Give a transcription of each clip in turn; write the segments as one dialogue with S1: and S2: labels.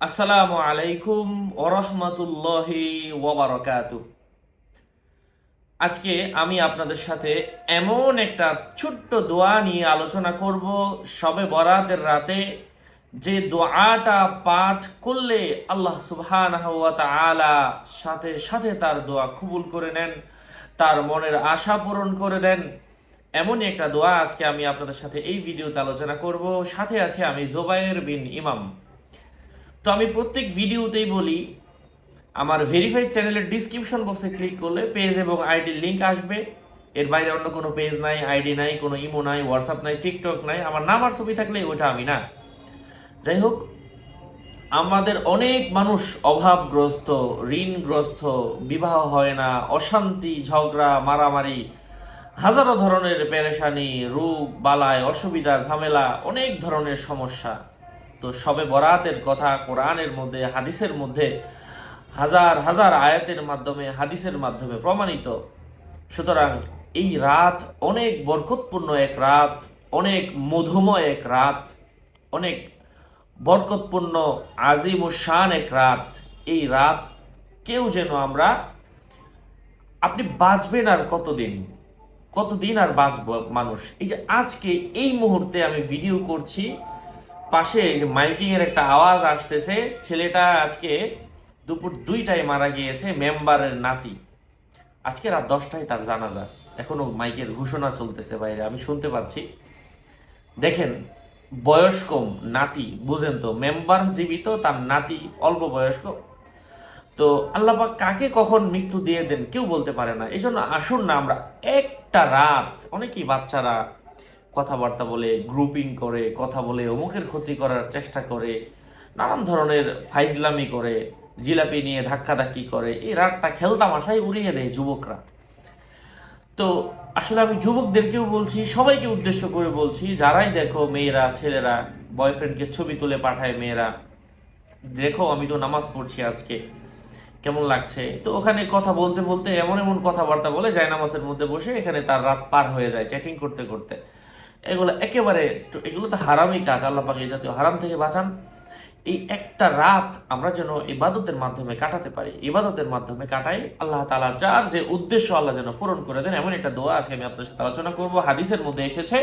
S1: আসসালামু আলাইকুম ওরহমতুল্লাহি ওবরাকাত। আজকে আমি আপনাদের সাথে এমন একটা ছোট্ট দোয়া নিয়ে আলোচনা করব, সবে বরাতের রাতে যে দোয়াটা পাঠ করলে আল্লাহ সুবহানাহু আলা সাথে সাথে তার দোয়া কবুল করে নেন, তার মনের আশা পূরণ করে দেন। এমনই একটা দোয়া আজকে আমি আপনাদের সাথে এই ভিডিওতে আলোচনা করব। সাথে আছে আমি জোবায়ের বিন ইমাম। তো আমি প্রত্যেক ভিডিওতেই বলি, আমার ভেরিফাইড চ্যানেলের ডিসক্রিপশন বক্সে ক্লিক করলে পেজ এবং আইডির লিংক আসবে। এর বাইরে অন্য কোনো পেজ নাই আইডি নাই, কোনো ইমো নাই হোয়াটসঅ্যাপ নাই টিকটক নাই, আমার নাম আর ছবি থাকলে ওটা আমি না। যাই হোক, আমাদের অনেক মানুষ অভাবগ্রস্ত, ঋণগ্রস্ত, বিবাহ হয় না, অশান্তি, ঝগড়া, মারামারি, হাজারো ধরনের পেরেশানি, রোগ বালায় অসুবিধা, ঝামেলা, অনেক ধরনের সমস্যা। তো সবে বরাতের কথা কোরআনের মধ্যে, হাদিসের মধ্যে, হাজার হাজার আয়াতের মাধ্যমে, হাদিসের মাধ্যমে প্রমাণিত। সুতরাং এই রাত অনেক বরকতপূর্ণ এক রাত, অনেক মধুময় এক রাত, অনেক বরকতপূর্ণ, আজিম ও শান এক রাত। এই রাত কেউ যেন আমরা, আপনি বাঁচবেন আর কতদিন? কতদিন আর বাঁচব মানুষ? এই যে আজকে এই মুহূর্তে আমি ভিডিও করছি পাশে যে মাইকিং এর একটা আওয়াজ আসতেছে, ছেলেটা আজকে দুপুর দুইটায় মারা গিয়েছে, মেম্বারের নাতি। আজকে রাত দশটায় তার জানাজা। এখনও মাইকের ঘোষণা চলতেছে বাইরে, আমি শুনতে পাচ্ছি। দেখেন বয়স কম নাতি, বুঝেন তো, মেম্বার জীবিত, তার নাতি অল্প বয়স্ক। তো আল্লাপাক কাকে কখন মৃত্যু দিয়ে দেন কেউ বলতে পারে না। এই জন্য আসুন না আমরা, একটা রাত, অনেকেই বাচ্চারা কথাবার্তা বলে গ্রুপিং করে, কথা বলে অমুকের ক্ষতি করার চেষ্টা করে, নানান ধরনের ফাইজলামি করে, জিলাপি নিয়ে ধাক্কাধাক্কি করে, এই রাতটা খেলতামাশাই উড়িয়ে দেয় যুবকরা। তো আসলে আমি যুবকদেরকেও বলছি, সবাইকে উদ্দেশ্য করে বলছি, যারাই দেখো মেয়েরা, ছেলেরা, বয়ফ্রেন্ডকে ছবি তুলে পাঠায় মেয়েরা, দেখো আমি তো নামাজ পড়ছি আজকে, কেমন লাগছে? তো ওখানে কথা বলতে বলতে এমন এমন কথাবার্তা বলে যায় নামাজের মধ্যে বসে এখানে তার রাত পার হয়ে যায়, চ্যাটিং করতে করতে। এগুলো একেবারে এগুলো তো হারামই কাজ, আল্লাহ পাক জাতীয় হারাম থেকে বাঁচান। এই একটা রাত আমরা যেন ইবাদতের মাধ্যমে কাটাতে পারি, ইবাদতের মাধ্যমে কাটাই, আল্লাহ তালা যার যে উদ্দেশ্য আল্লাহ যেন পূরণ করে দেন, এমন একটা দোয়া আজকে আমি আপনার সাথে আলোচনা করব। হাদিসের মধ্যে এসেছে,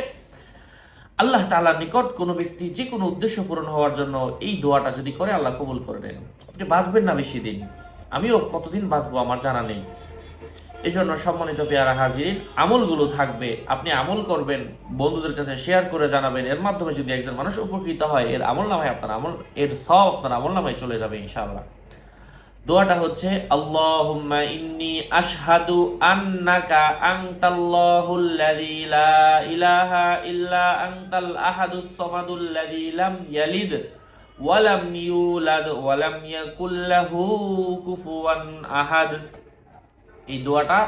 S1: আল্লাহ তালার নিকট কোনো ব্যক্তি যে কোনো উদ্দেশ্য পূরণ হওয়ার জন্য এই দোয়াটা যদি করে, আল্লাহ কবুল করে দেন আপনি বাঁচবেন না বেশি দিন। আমিও কতদিন বাঁচবো আমার জানা নেই। এই জন্য সম্মানিত পেয়ারা হাজির আমলগুলো থাকবে, আপনি আমল করবেন, বন্ধুদের কাছে শেয়ার করে জানাবেন, এর মাধ্যমে যদি একজন মানুষ উপকৃত হয়, এর আমল নামায় আপনার আমল, এর সব আপনার আমল নামায় চলে যাবে ইনশাআল্লাহ। দোয়াটা হচ্ছে, আল্লাহুম্মা ইন্নি আশহাদু আন্নাকা লা ইলাহা ইল্লা আনতাল আহাদুস লাম ইয়ালিদ ইউলাদ ইয়াকুল লাহু কুফুয়ান আহাদ। এই দোয়াটা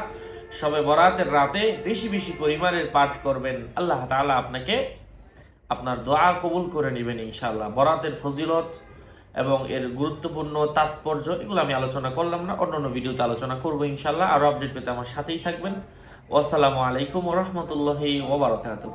S1: সবে বরাতের রাতে বেশি বেশি পরিমাণের পাঠ করবেন। আল্লাহ তালা আপনাকে আপনার দোয়া কবুল করে নেবেন ইনশাল্লাহ বরাতের ফজিলত এবং এর গুরুত্বপূর্ণ তাৎপর্য এগুলো আমি আলোচনা করলাম না, অন্য অন্য ভিডিওতে আলোচনা করব ইনশাল্লাহ আরও আপডেট পেতে আমার সাথেই থাকবেন। আসসালামু আলাইকুম রহমতুল্লাহি ওবরাকাতুহ